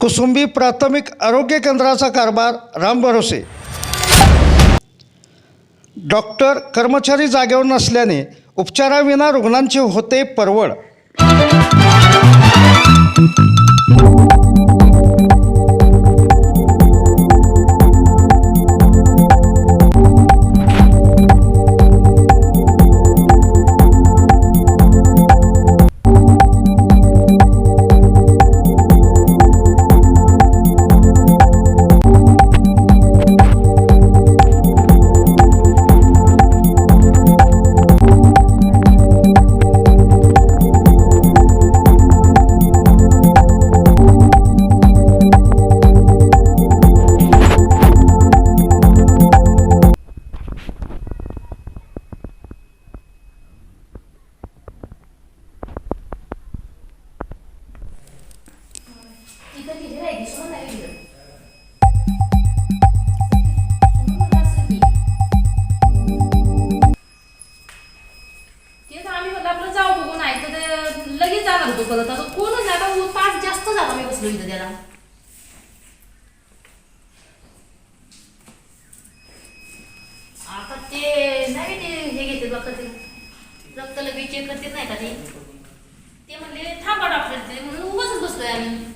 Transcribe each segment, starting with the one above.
कुसुंबी प्राथमिक आरोग्य केंद्राचा कारभार रामभरोसे डॉक्टर कर्मचारी जागेवर नसल्याने उपचाराविना रुग्णांची होते परवड. ते नाही ते हे घेते बघा ते रक्त लगेच चेक करते नाही का ते? ते म्हणले थांबा डॉक्टर ते म्हणून उगाच बसलोय आम्ही.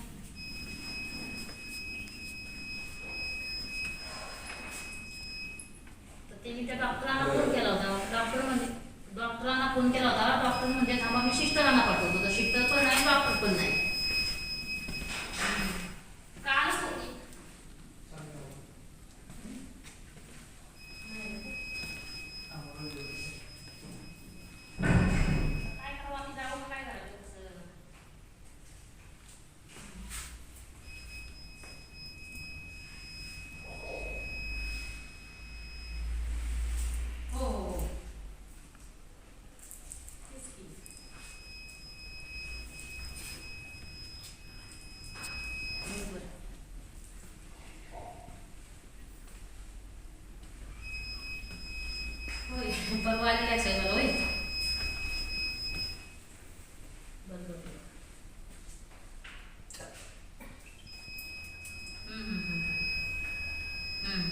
तर ते मी त्या डॉक्टरांना फोन केला होता. डॉक्टर म्हणजे डॉक्टरांना फोन केला होता. डॉक्टर म्हणजे थांबा मी शिस्टरांना पाठवतो. तर शिस्टर पण नाही डॉक्टर पण नाही कालच होती काय करावं आम्ही जावं का काय करायचं कसं हो हो हो तेच की. बरोबर. होय परवा आलेला आहे मला होय बरोबर हम्म, हम्म, हम्म. हम्म.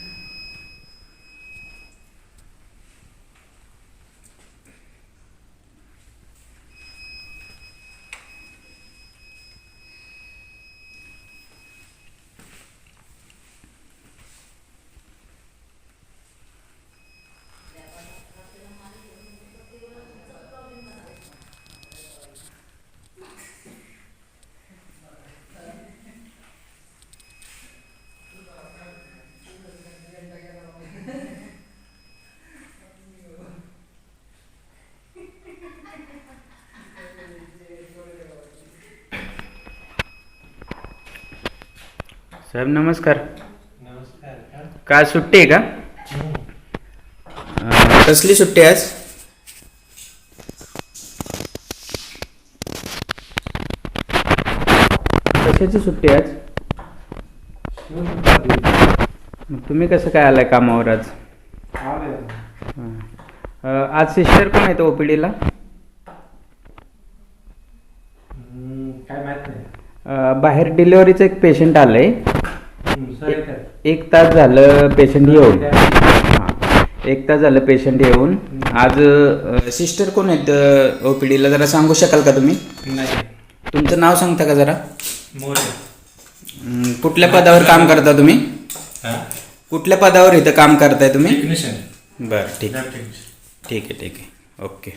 साहेब नमस्कार. नमस्कार काय? सुट्टी आहे का? अं, कसली सुट्टी आहे आज? कशाची सुट्टी आहे आज? मग तुम्ही कसं काय आलाय कामावर आज? हां. अं, आज सिस्टर कोण आहेत ओपीडीला काय माहीत नाही. बाहेर डिलिव्हरीचं एक पेशंट आलंय. एक तास झालं पेशंट येऊन. एक तास झालं पेशंट येऊन. आज सिस्टर कोण आहेत ओपीडीला जरा सांगू शकाल का तुम्ही? नाही. तुमचं नाव सांगता का जरा? मोरे. कुठल्या पदावर काम करता तुम्ही? हा? कुठल्या पदावर इथं काम करताय तुम्ही? टेक्निशियन बरं ठीक. ठीक आहे ठीक आहे. ओके.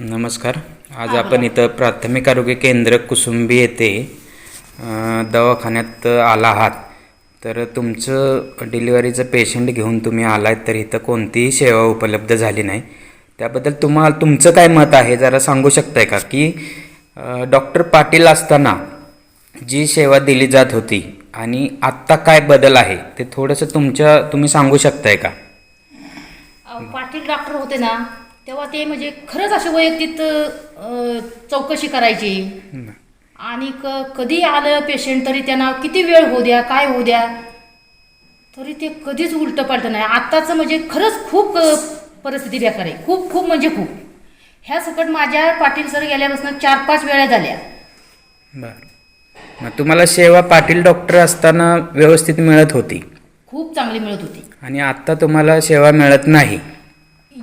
नमस्कार. आज आपण इथं प्राथमिक आरोग्य केंद्र कुसुंबी येथे दवाखान्यात आला आहात. तर तुमचं डिलिव्हरीचं पेशंट घेऊन तुम्ही आलात तर इथं कोणतीही सेवा उपलब्ध झाली नाही. त्याबद्दल तुम्हाला तुमचं काय मत आहे? जरा सांगू शकताय का? की डॉक्टर पाटील असताना जी सेवा दिली जात होती आणि आत्ता काय बदल आहे ते थोडंसं तुमच्या तुम्ही सांगू शकताय का? पाटील डॉक्टर होते ना तेव्हा ते म्हणजे खरंच असे वैयक्तिक चौकशी करायची. आणि क कधी आलं पेशंट तरी त्यांना किती वेळ होऊ द्या काय होऊ द्या? तरी ते कधीच उलटं पालटं नाही. आत्ताचं म्हणजे खरंच खूप परिस्थिती बेकार आहे. खूप खूप म्हणजे खूप. ह्या सकट माझ्या पाटील सर गेल्यापासून चार पाच वेळा झाल्या. बरं. मग तुम्हाला सेवा पाटील डॉक्टर असताना व्यवस्थित मिळत होती? खूप चांगली मिळत होती. आणि आत्ता तुम्हाला सेवा मिळत नाही?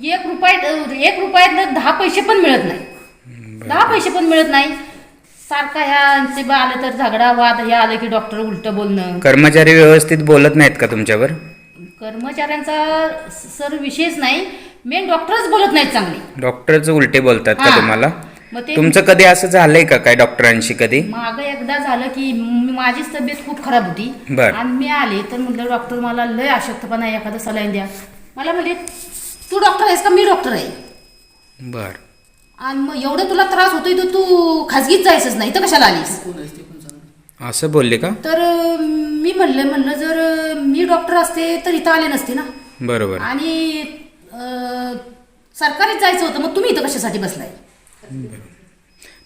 एक रुपयात एक रुपयातलं दहा पैसे पण मिळत नाही. दहा पैसे पण मिळत नाही. सारखा ह्यांचे बा आलं तर झगडा वाद हे आलं की डॉक्टर उलट बोलणं. कर्मचारी व्यवस्थित बोलत नाहीत का तुमच्यावर? कर्मचाऱ्यांचा सर विषयच नाही मेन डॉक्टरच बोलत नाहीत चांगले. डॉक्टरच उलटे बोलतात का हा. तुम्हाला? मग ते तुमचं कधी असं झालंय का काय डॉक्टरांशी कधी? मागं एकदा झालं की म- माझीच तब्येत खूप खराब होती. बर. आणि मी आले तर म्हटलं डॉक्टर मला लय अशक्तपणा आहे एखादं सलाईन द्या. मला म्हणले तू डॉक्टर आहेस का? मी डॉक्टर आहे. बर. आणि मग एवढं तुला त्रास होतोय तर तू खाजगीत जायचंच नाही तर कशाला आलीस? असं बोलले का? तर अं, मी म्हणलं म्हणलं जर अं, मी डॉक्टर असते तर इथं आले नसते ना. बरोबर. आणि अं, सरकारीत जायचं होतं मग तुम्ही इथं कशासाठी बसलाय?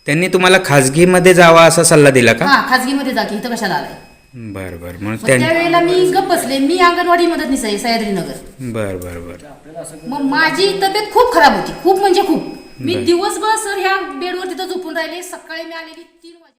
त्यांनी तुम्हाला खाजगीमध्ये जावा असा सल्ला दिला का? हा खाजगीमध्ये जा की इथं कशाला आलाय. बर बर म्हणून मग त्यां त्यावेळेला मी गप बसले. मी अंगणवाडी मदतनीस आहे सह्याद्री नगर बर बर. बर मग माझी तब्येत खूप खराब होती. खूप म्हणजे खूप. मी दिवसभर सर ह्या बेडवर तिथं झोपून राहिले. सकाळी मी आलेली तीन